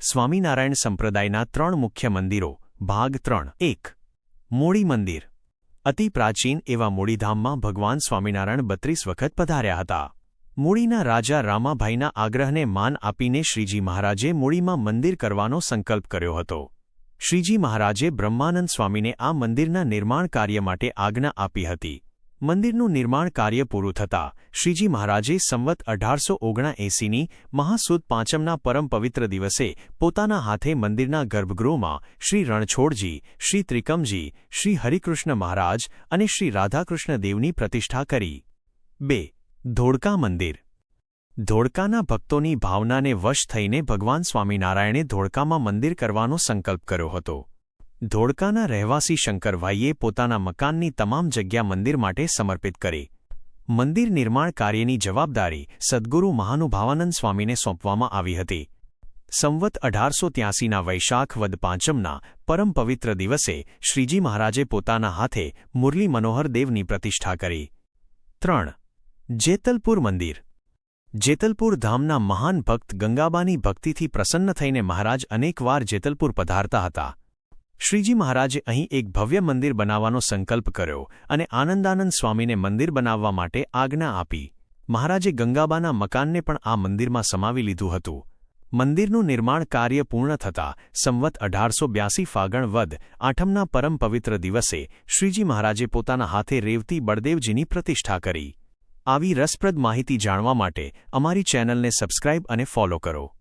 સ્વામિનારાયણ સંપ્રદાયના ત્રણ મુખ્ય મંદિરો, ભાગ ત્રણ. એક. મૂળી મંદિર. અતિ પ્રાચીન એવા મૂળીધામમાં ભગવાન સ્વામિનારાયણ બત્રીસ વખત પધાર્યા હતા. મૂળીના રાજા રામાભાઈના આગ્રહને માન આપીને શ્રીજી મહારાજે મૂળીમાં મંદિર કરવાનો સંકલ્પ કર્યો હતો. શ્રીજી મહારાજે બ્રહ્માનંદ સ્વામીને આ મંદિરના નિર્માણ કાર્ય માટે આજ્ઞા આપી હતી. મંદિરનું નિર્માણ કાર્ય પૂરું થતાં શ્રીજી મહારાજે સંવત અઢારસો ઓગણા એંસીની મહાસુદ પાંચમના પરમ પવિત્ર દિવસે પોતાના હાથે મંદિરના ગર્ભગૃહમાં શ્રી રણછોડજી, શ્રી ત્રિકમજી, શ્રી હરિકૃષ્ણ મહારાજ અને શ્રી રાધાકૃષ્ણ દેવની પ્રતિષ્ઠા કરી. બે. ધોળકા મંદિર. ધોળકાના ભક્તોની ભાવનાને વશ થઈને ભગવાન સ્વામિનારાયણે ધોળકામાં મંદિર કરવાનો સંકલ્પ કર્યો હતો. ધોળકાના રહેવાસી શંકરભાઈએ પોતાના મકાનની તમામ જગ્યા મંદિર માટે સમર્પિત કરી. મંદિર નિર્માણ કાર્યની જવાબદારી સદ્ગુરુ મહાનુભાવાનંદ સ્વામીને સોંપવામાં આવી હતી. સંવત અઢારસો ત્યાસીના વૈશાખ વદ પાંચમના પરમ પવિત્ર દિવસે શ્રીજી મહારાજે પોતાના હાથે મુરલી મનોહર દેવની પ્રતિષ્ઠા કરી. ત્રણ. જેતલપુર મંદિર. જેતલપુર ધામના મહાન ભક્ત ગંગાબાની ભક્તિથી પ્રસન્ન થઈને મહારાજ અનેકવાર જેતલપુર પધારતા હતા. શ્રીજી મહારાજે અહીં એક ભવ્ય મંદિર બનાવવાનો સંકલ્પ કર્યો અને આનંદાનંદ સ્વામીને મંદિર બનાવવા માટે આજ્ઞા આપી. મહારાજે ગંગાબાના મકાનને પણ આ મંદિરમાં સમાવી લીધું હતું. મંદિરનું નિર્માણ કાર્ય પૂર્ણ થતાં સંવત અઢારસો બ્યાસી ફાગણ વદ, આઠમના પરમ પવિત્ર દિવસે, શ્રીજી મહારાજે પોતાના હાથે રેવતી બળદેવજીની પ્રતિષ્ઠા કરી. આવી રસપ્રદ માહિતી જાણવા માટે અમારી ચેનલને સબસ્ક્રાઇબ અને ફોલો કરો.